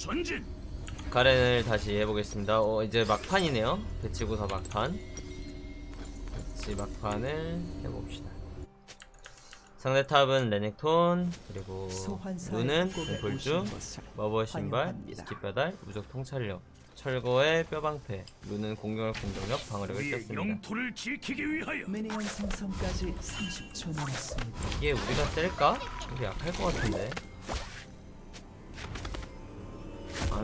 전진. 가렌을 다시 해보겠습니다. 어, 이제 막판이네요. 배치고사 막판. 배치 막판을 해봅시다. 상대 탑은 레넥톤, 그리고 오신 것을 마법 신발, 환영합니다. 스킵 배달, 무적 통찰력, 철거의 뼈방패, 루는 공격력 공격력, 방어력을 뺐습니다. 영토를 지키기 위하여 미니언 생성까지 30초 남았습니다. 이게 우리가 셀까? 우리 약할 것 같은데.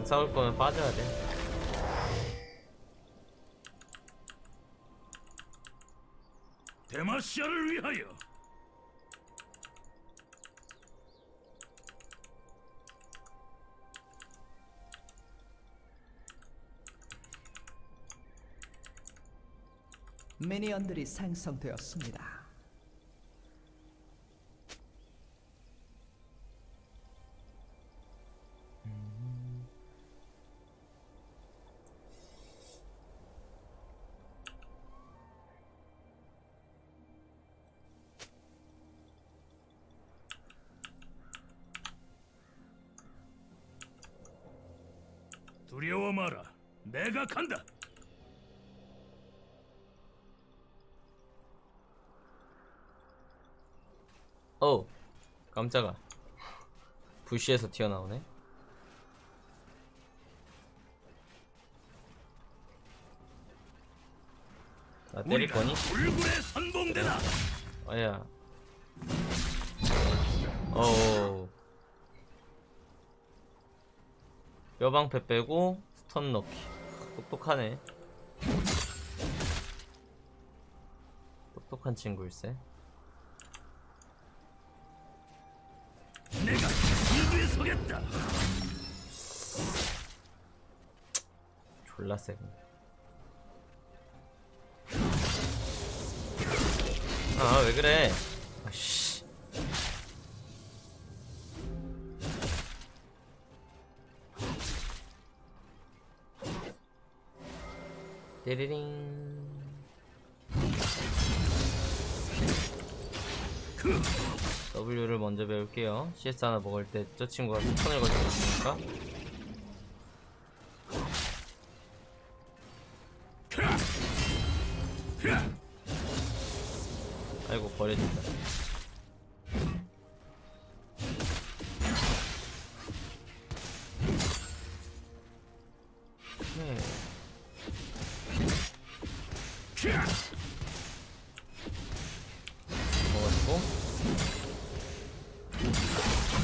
싸울 거면 빠져야 돼. 데마시아를 위하여. 미니언들이 생성되었습니다. 깜짝아. 부시에서 튀어나오네. 나 때릴 거니? 아야. 어우. 뼈방패 빼고 스턴 넣기. 똑똑하네. 똑똑한 친구일세. 졸라 세. 근데. 아, 왜 그래? 아씨. 띠리링. W를 먼저 배울게요. CS 하나 먹을 때 저 친구가 스턴을 걸고 있으니까.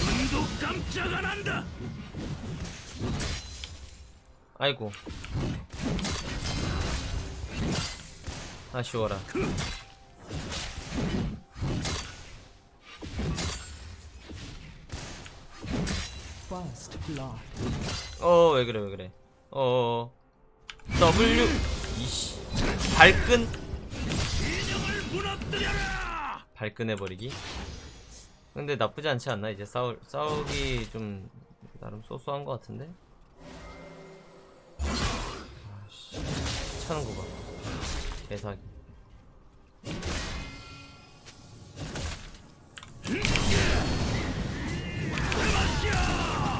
눈도 깜짝 안 한다. 아이고. 아쉬워라. Blood. 어왜 그래 왜 그래. 어 W. 이씨. 발끈. 진영을 무너뜨려라. 발끈해버리기? 근데 나쁘지 않지 않나? 이제 싸울 싸우기 좀 나름 소소한 것 같은데? 아씨. 차는 거 봐. 개사기.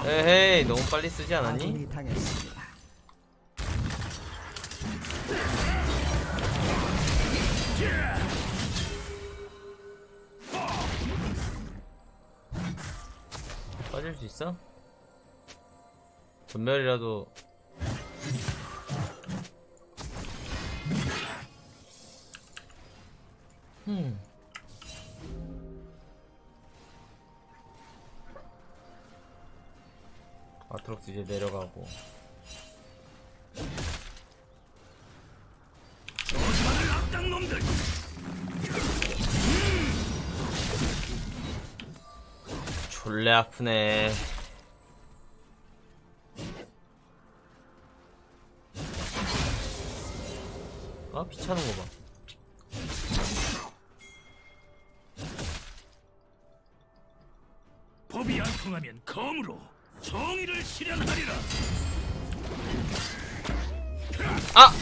에헤이 너무 빨리 쓰지 않았니? 있어? 전멸이라도 음. 아트록스 이제 내려가고 졸래 아프네 아 귀찮은 거봐 법이 안 통하면 검으로 정의를 실현하리라. 아!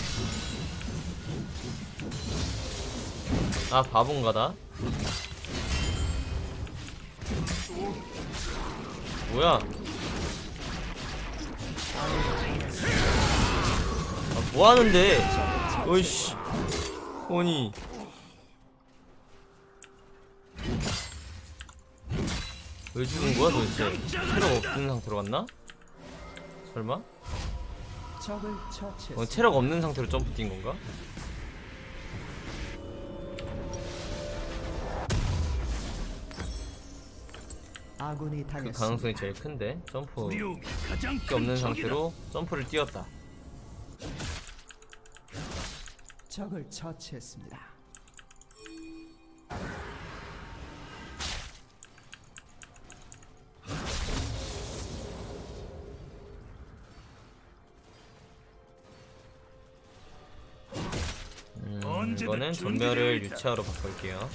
아 바본가다 뭐야? 아, 뭐 하는데? 어이씨. 아니. 왜 죽은 거야 도대체? 체력 없는 상태로 갔나? 설마? 어, 체력 없는 상태로 점프 뛴 건가? 아군이 그 당했습니다. 가능성이 제일 큰데 점프 게큰 없는. 상태로 점프를 뛰었다. 적을 처치했습니다. 음, 이거는 전멸을 있다. 유치하로 바꿀게요.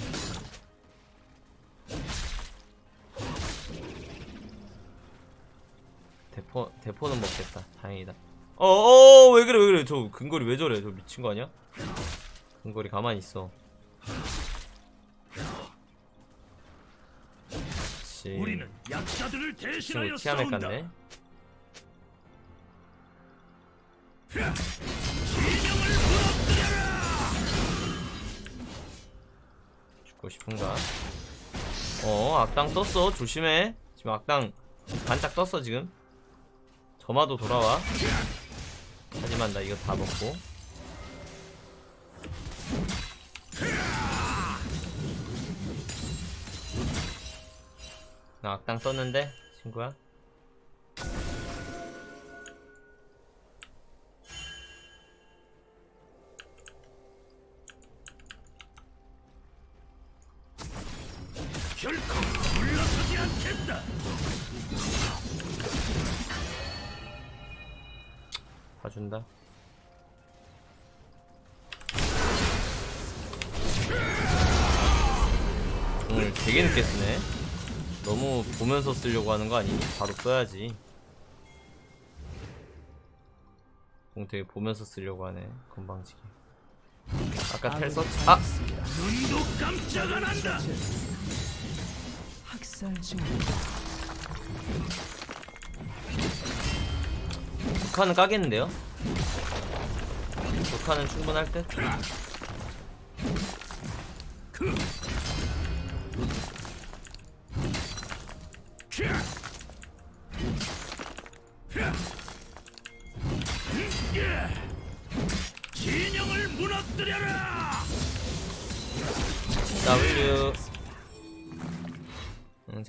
대포 대포는 먹겠다. 다행이다. 어어 왜 그래 왜 그래 저 근거리 왜 저래 저 미친 거 아니야? 근거리 가만히 있어. 그렇지. 우리는 약자들을 대신하여 친구 티아멧 싸운다. 같네. 죽고 싶은가? 어 악당 떴어 조심해 지금 악당 반짝 떴어 지금 점화도 돌아와. 하지만 나 이거 다 먹고. 나 악당 떴는데 친구야 보면서 쓰려고 하는 거 아니니? 바로 써야지 공 되게 보면서 쓰려고 하네 건방지게 아까 텔 썼지? 아! 눈도 깜짝 안 한다. 학살 중입니다. 북한은 까겠는데요? 북한은 충분할 듯?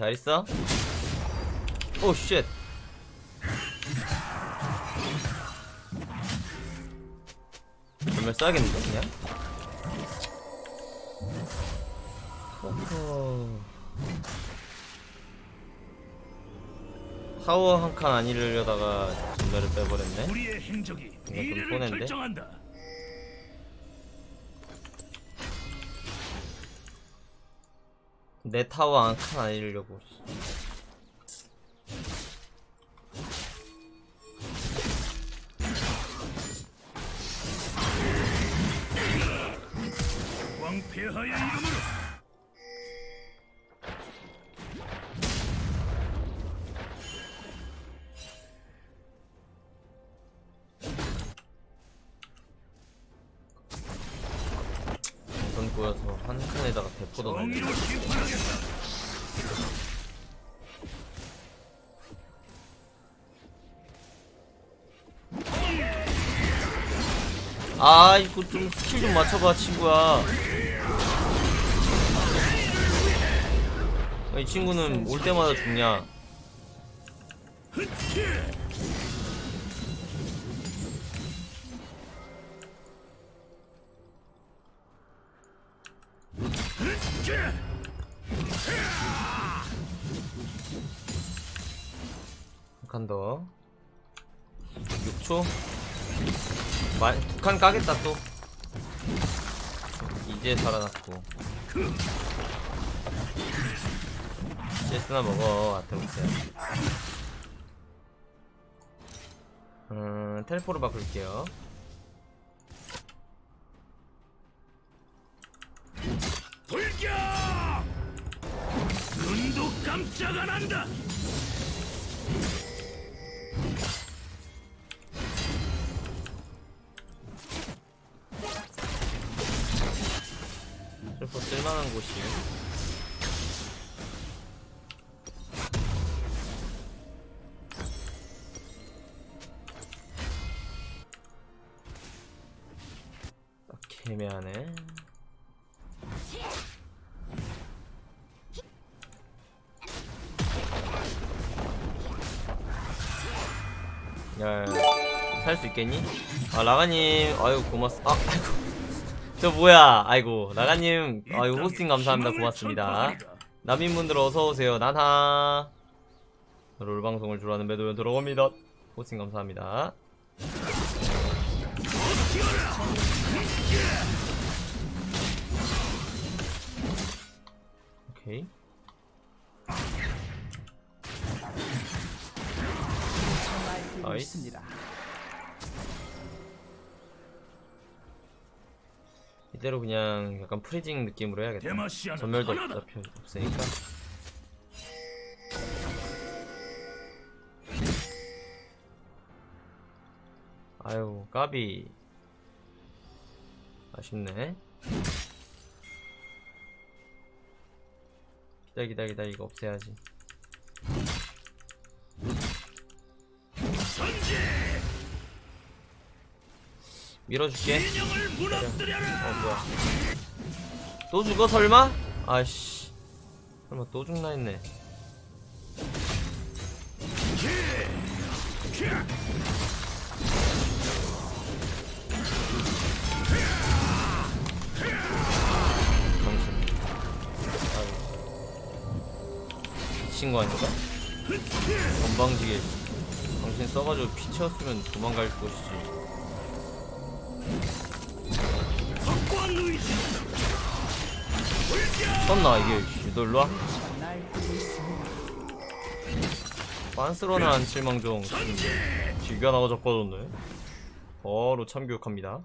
응, 잘 있어? 오, 쉣. 정말 써야겠는데, 그냥? 호호. 타워 한 칸 안 이르려다가 전멸을 빼버렸네. 우리의 행적이 좀 미래를 손해인데? 결정한다. 내 타워 한칸안 이르려고. 한 칸에다가 대포도 심판하겠다. 아 이거 좀 스킬 좀 맞춰봐 친구야 아, 이 친구는 올 때마다 죽냐 한칸 더. 6초? 두칸 까겠다 또. 이제 살아났고. CS나 먹어 아테모스야 음 텔포로 바꿀게요. 돌격! 눈도 깜짝 안 한다. 쓸만한 곳이 딱 애매하네. 야살 수 있겠니? 아 라가님 아유 고맙습 아 아이고 저 뭐야? 아이고 라가님. 아유 호스팅 감사합니다. 고맙습니다. 남인분들 어서오세요. 난하 롤방송을 주로 하는 매도연 들어옵니다. 호스팅 감사합니다. 오케이. 나이스. 있습니다. 이대로 그냥 약간 프리징 느낌으로 해야겠다. 전멸도. 어차피 없으니까. 아유 까비. 아쉽네. 기다 기다 기다 이거 없애야지 밀어줄게. 어 뭐야 또 죽어 설마? 아씨 설마 또 죽나 했네. 미친 거 아닌가? 건방지게 당신 써가지고 피 채웠으면 도망갈 곳이지 썼나 이게 씨, 너 일로와. 빤스러는 안 칠망종 기가 나가 적어줬네 바로 참교육합니다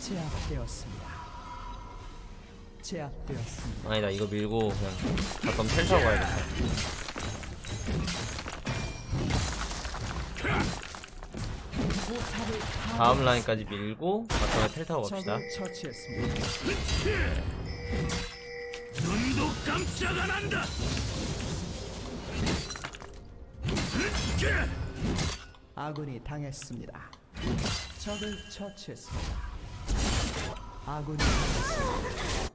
제압되었습니다. 제압되었습니다. 아니다 이거 밀고 그냥 가야겠다 포탑을 다음 라인까지 밀고 바텀에 텔 타고 갑시다 처치했습니다. 눈도 깜짝 안 한다. 아군이 당했습니다. 적을 처치했습니다. 아군이 당했습니다.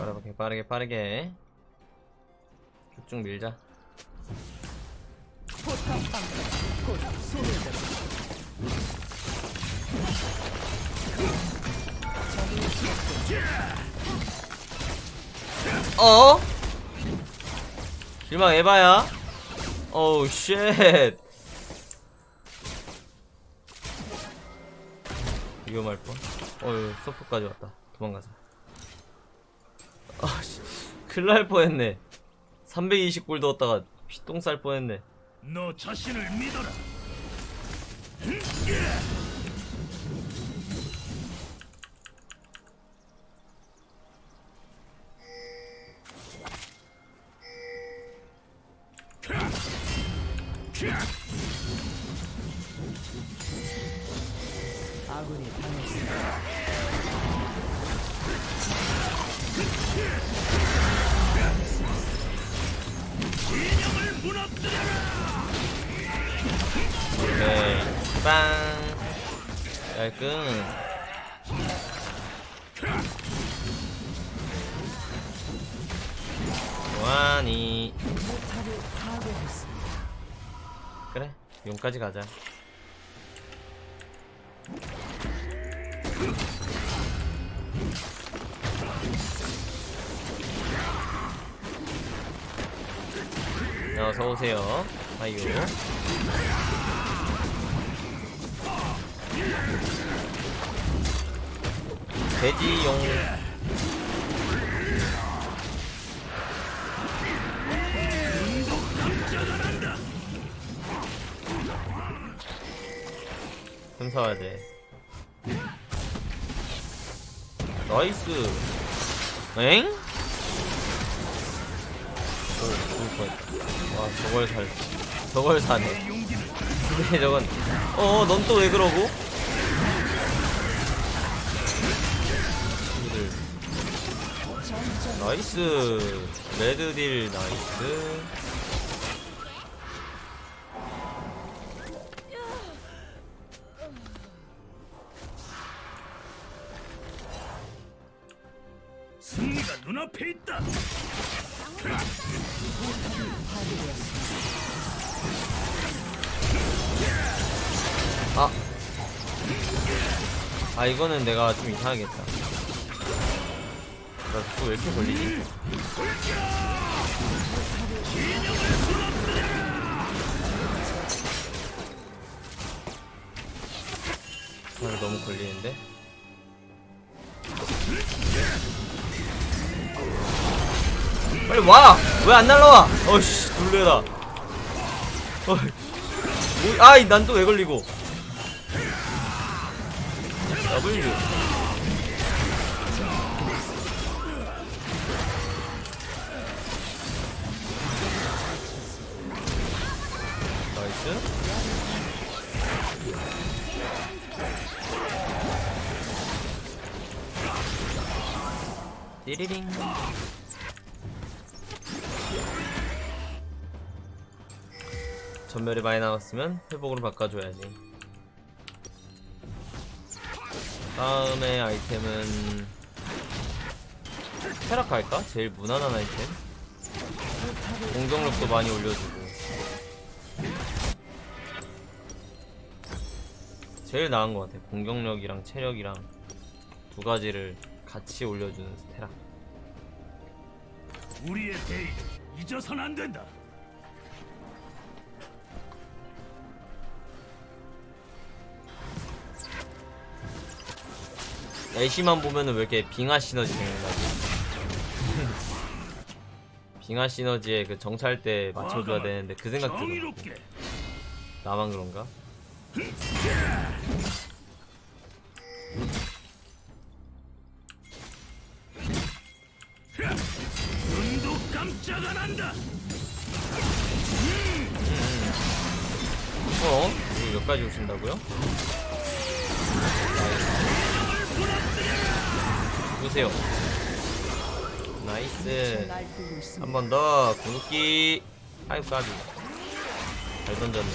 빠르게 빠르게 빠르게 쭉쭉 밀자. 어? 실망 에바야? 어우 쉣 위험할 뻔 어휴 서프까지 왔다 도망가자 아씨 큰일 날 뻔했네 320골 넣었다가 피똥 쌀 뻔했네 너 자신을 믿어라. 깔끔 완이. 그래 용까지 가자. 네, 어서 오세요. 아유 돼지용 금 사와야 돼 나이스 엥? 오 죽을 뻔했다 와 저걸 살 저걸 사네 근데 저건 어넌 또 왜 그러고? 나이스 레드딜 나이스 승리가 눈앞에 있다. 아. 아 이거는 내가 좀 이상하겠다 나 자꾸 왜 이렇게 걸리지? 아 너무 걸리는데? 빨리 와! 왜 안 날라와? 어이씨 놀래라 어이 뭐, 아이 난 또 왜 걸리고 W 띠리링. 전멸이 많이 남았으면 회복으로 바꿔줘야지. 다음에 아이템은 테락 할까? 제일 무난한 아이템. 공격력도 많이 올려주고. 제일 나은 것 같아. 공격력이랑 체력이랑 두 가지를 같이 올려주는 테락 우리의 대의 잊어선 안 된다. 애쉬만 보면은 왜 이렇게 빙하 시너지 생각나지? 빙하 시너지에 그 정찰 때 맞춰줘야 되는데 그 생각 들어 나만 그런가? 어? 이거 몇 가지 오신다고요? 보세요. 나이스. 한 번 더. 궁극기. 아이고, 까비. 잘 던졌네.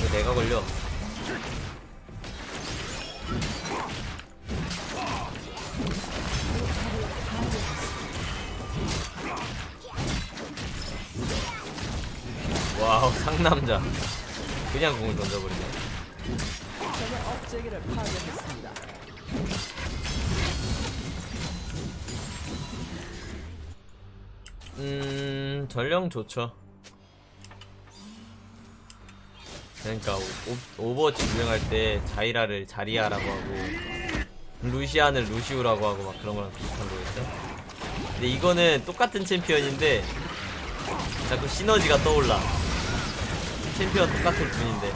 이거 내가 걸려. 상남자. 그냥 공을 던져버리네. 음 전령 좋죠. 그러니까 오, 오버워치 유행할 때 자이라를 자리아라고 하고 루시안을 루시우라고 하고 막 그런 거랑 비슷한 거였죠. 근데 이거는 똑같은 챔피언인데 자꾸 시너지가 떠올라. 챔피언 똑같을 뿐인데.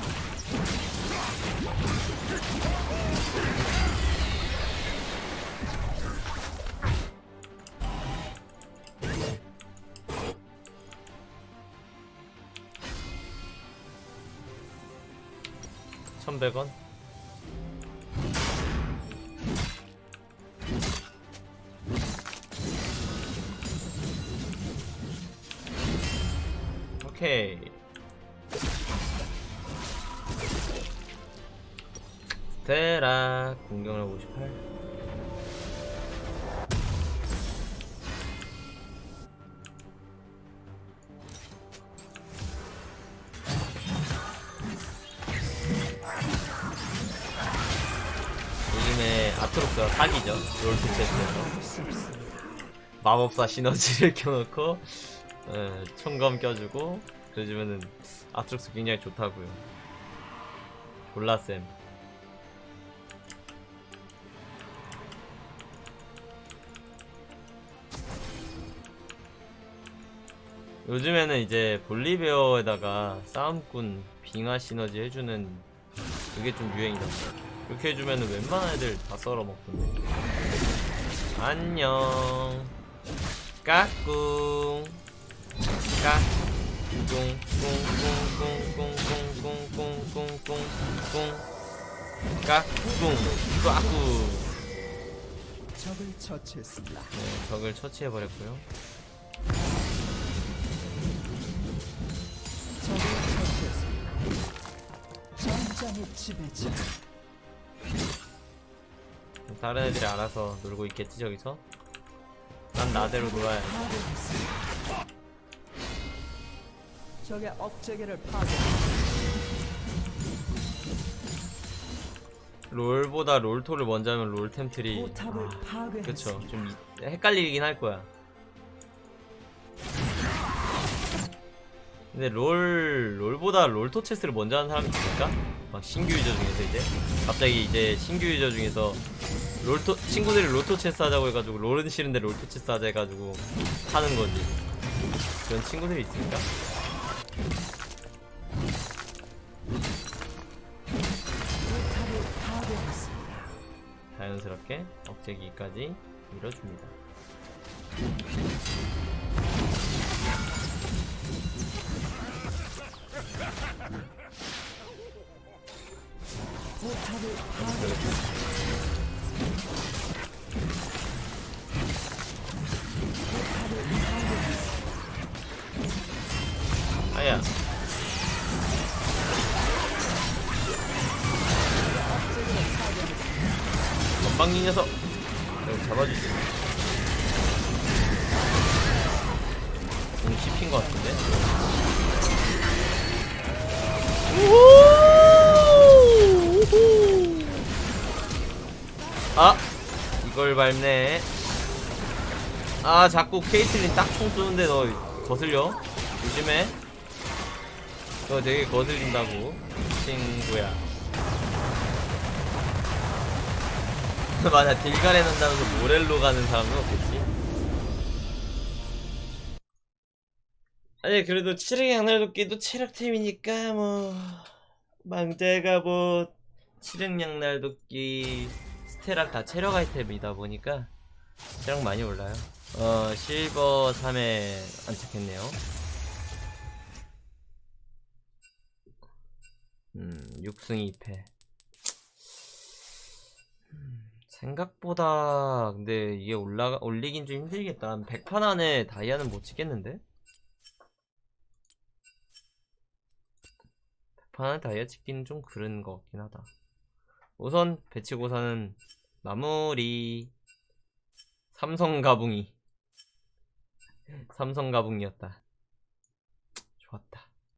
천백 원? 아트록스가 사기죠. 롤프 채트에서. 마법사 시너지를 켜놓고, 어, 총검 껴주고, 그러시면은 아트록스 굉장히 좋다고요. 졸라쌤. 요즘에는 이제 볼리베어에다가 싸움꾼 빙하 시너지 해주는 그게 좀 유행이다 이렇게 해주면은 웬만한 애들 다 썰어 먹던데 안녕 까꿍 까꿍 꿍꿍꿍꿍꿍꿍꿍꿍꿍꿍 까꿍 까꿍 적을 처치했습니다. 네, 적을 처치해버렸고요 적을 처치했습니다. 전장의 지배자. 다른 애들이 알아서 놀고 있겠지 저기서 난 나대로 놀아야 돼 파괴했습니다. 적의 억제기를 파괴했습니다. 롤보다 롤토를 먼저 하면 롤템틀이 포탑을 아, 그쵸. 좀 이- 헷갈리긴 할 거야 근데 롤 롤보다 롤토 체스를 먼저 하는 사람이 있을까? 막 신규 유저 중에서 이제 갑자기 이제 신규 유저 중에서 롤토 친구들이 롤토 체스 하자고 해가지고 롤은 싫은데 롤토 체스 하자 해가지고 하는 거지 그런 친구들이 파괴했습니다. 자연스럽게 억제기까지 밀어줍니다. 아야. 건방진 녀석. 여기 잡아주지. 공 씹힌 것 같은데. 아 이걸 밟네. 아 자꾸 케이틀린 딱 총 쏘는데 너 거슬려? 조심해. 너 되게 거슬린다고 친구야. 맞아 딜가레 난다면서 모렐로 가는 사람은 없겠지. 아니 그래도 체력 양날도끼도 체력템이니까 뭐 망자가 뭐 체력 양날도끼 스테락 다 체력 아이템이다 보니까 체력 많이 올라요. 어 실버 3에 안착했네요. 음 6승 2패. 생각보다 근데 이게 올라가 올리긴 좀 힘들겠다. 한 100판 안에 다이아는 못 찍겠는데? 100판 안에 다이아 찍기는 좀 그런 것 같긴 하다. 우선 배치고사는 마무리. 삼성 가붕이. 삼성 가붕이었다. 좋았다.